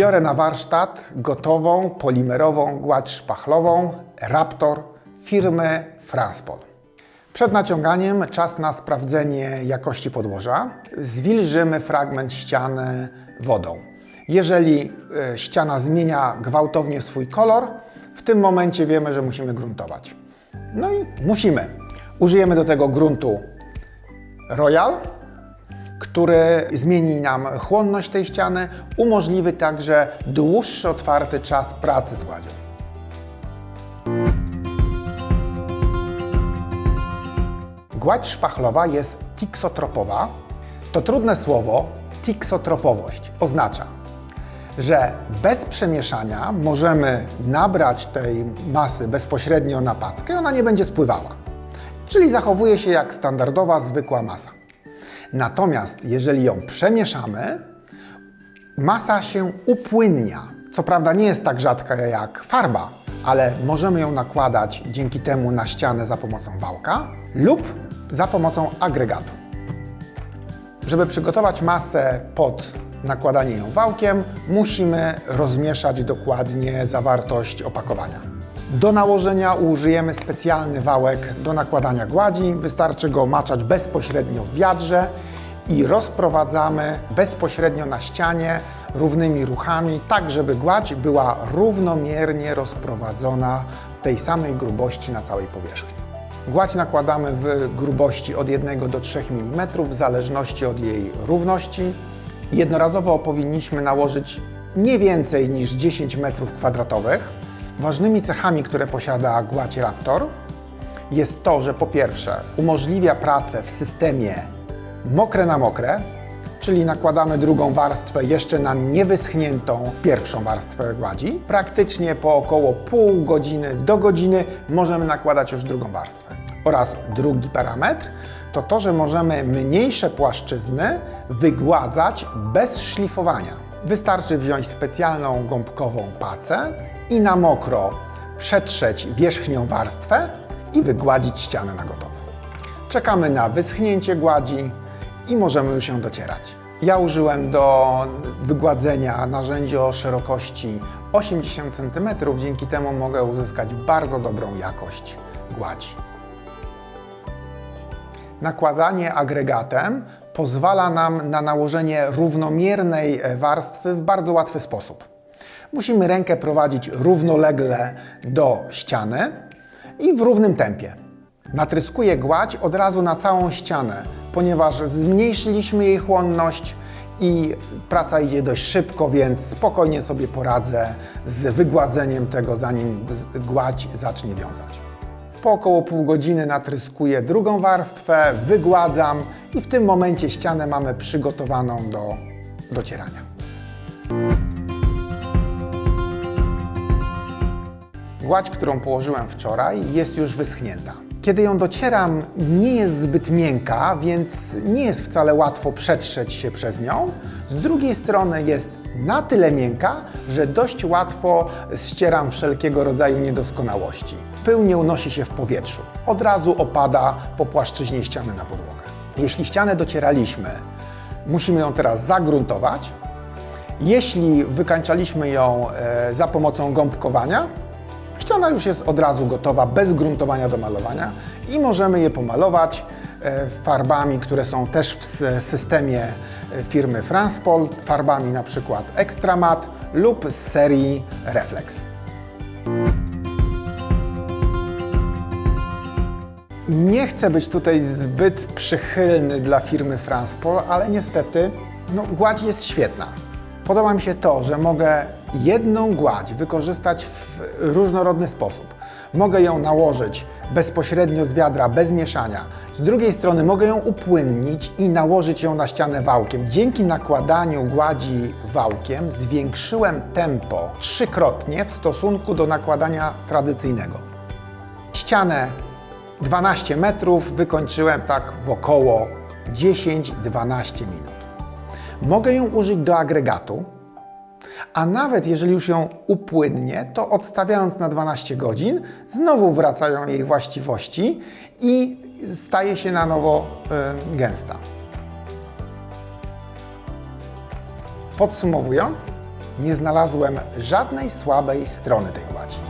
Biorę na warsztat gotową, polimerową gładź szpachlową Raptor firmy Franspol. Przed naciąganiem czas na sprawdzenie jakości podłoża. Zwilżymy fragment ściany wodą. Jeżeli e, ściana zmienia gwałtownie swój kolor, w tym momencie wiemy, że musimy gruntować. No i musimy. Użyjemy do tego gruntu Royal, który zmieni nam chłonność tej ściany, umożliwi także dłuższy otwarty czas pracy z gładzią. Gładź szpachlowa jest tiksotropowa. To trudne słowo, tiksotropowość, oznacza, że bez przemieszania możemy nabrać tej masy bezpośrednio na packę ona nie będzie spływała. Czyli zachowuje się jak standardowa, zwykła masa. Natomiast jeżeli ją przemieszamy, masa się upłynnia. Co prawda nie jest tak rzadka jak farba, ale możemy ją nakładać dzięki temu na ścianę za pomocą wałka lub za pomocą agregatu. Żeby przygotować masę pod nakładanie ją wałkiem, musimy rozmieszać dokładnie zawartość opakowania. Do nałożenia użyjemy specjalny wałek do nakładania gładzi. Wystarczy go maczać bezpośrednio w wiadrze i rozprowadzamy bezpośrednio na ścianie równymi ruchami, tak żeby gładź była równomiernie rozprowadzona tej samej grubości na całej powierzchni. Gładź nakładamy w grubości od 1 do 3 mm w zależności od jej równości. Jednorazowo powinniśmy nałożyć nie więcej niż 10 m2. Ważnymi cechami, które posiada gładź Raptor jest to, że po pierwsze umożliwia pracę w systemie mokre na mokre, czyli nakładamy drugą warstwę jeszcze na niewyschniętą pierwszą warstwę gładzi. Praktycznie po około pół godziny do godziny możemy nakładać już drugą warstwę. Oraz drugi parametr to to, że możemy mniejsze płaszczyzny wygładzać bez szlifowania. Wystarczy wziąć specjalną gąbkową pacę i na mokro przetrzeć wierzchnią warstwę i wygładzić ścianę na gotowo. Czekamy na wyschnięcie gładzi i możemy już ją docierać. Ja użyłem do wygładzenia narzędzia o szerokości 80 cm, dzięki temu mogę uzyskać bardzo dobrą jakość gładzi. Nakładanie agregatem pozwala nam na nałożenie równomiernej warstwy w bardzo łatwy sposób. Musimy rękę prowadzić równolegle do ściany i w równym tempie. Natryskuję gładź od razu na całą ścianę, ponieważ zmniejszyliśmy jej chłonność i praca idzie dość szybko, więc spokojnie sobie poradzę z wygładzeniem tego, zanim gładź zacznie wiązać. Po około pół godziny natryskuję drugą warstwę, wygładzam i w tym momencie ścianę mamy przygotowaną do docierania. Gładź, którą położyłem wczoraj, jest już wyschnięta. Kiedy ją docieram, nie jest zbyt miękka, więc nie jest wcale łatwo przetrzeć się przez nią. Z drugiej strony jest na tyle miękka, że dość łatwo ścieram wszelkiego rodzaju niedoskonałości. Pył nie unosi się w powietrzu. Od razu opada po płaszczyźnie ściany na podłogę. Jeśli ścianę docieraliśmy, musimy ją teraz zagruntować. Jeśli wykańczaliśmy ją e, za pomocą gąbkowania, ściana już jest od razu gotowa, bez gruntowania do malowania i możemy je pomalować e, farbami, które są też w systemie e, firmy Franspol, farbami na przykład Extramat lub z serii Reflex. Nie chcę być tutaj zbyt przychylny dla firmy Franspol, ale niestety no, gładź jest świetna. Podoba mi się to, że mogę jedną gładź wykorzystać w różnorodny sposób. Mogę ją nałożyć bezpośrednio z wiadra, bez mieszania. Z drugiej strony mogę ją upłynnić i nałożyć ją na ścianę wałkiem. Dzięki nakładaniu gładzi wałkiem zwiększyłem tempo trzykrotnie w stosunku do nakładania tradycyjnego. Ścianę 12 metrów wykończyłem tak w około 10-12 minut. Mogę ją użyć do agregatu, a nawet jeżeli już ją upłynnie, to odstawiając na 12 godzin, znowu wracają jej właściwości i staje się na nowo y, gęsta. Podsumowując, nie znalazłem żadnej słabej strony tej gładzi.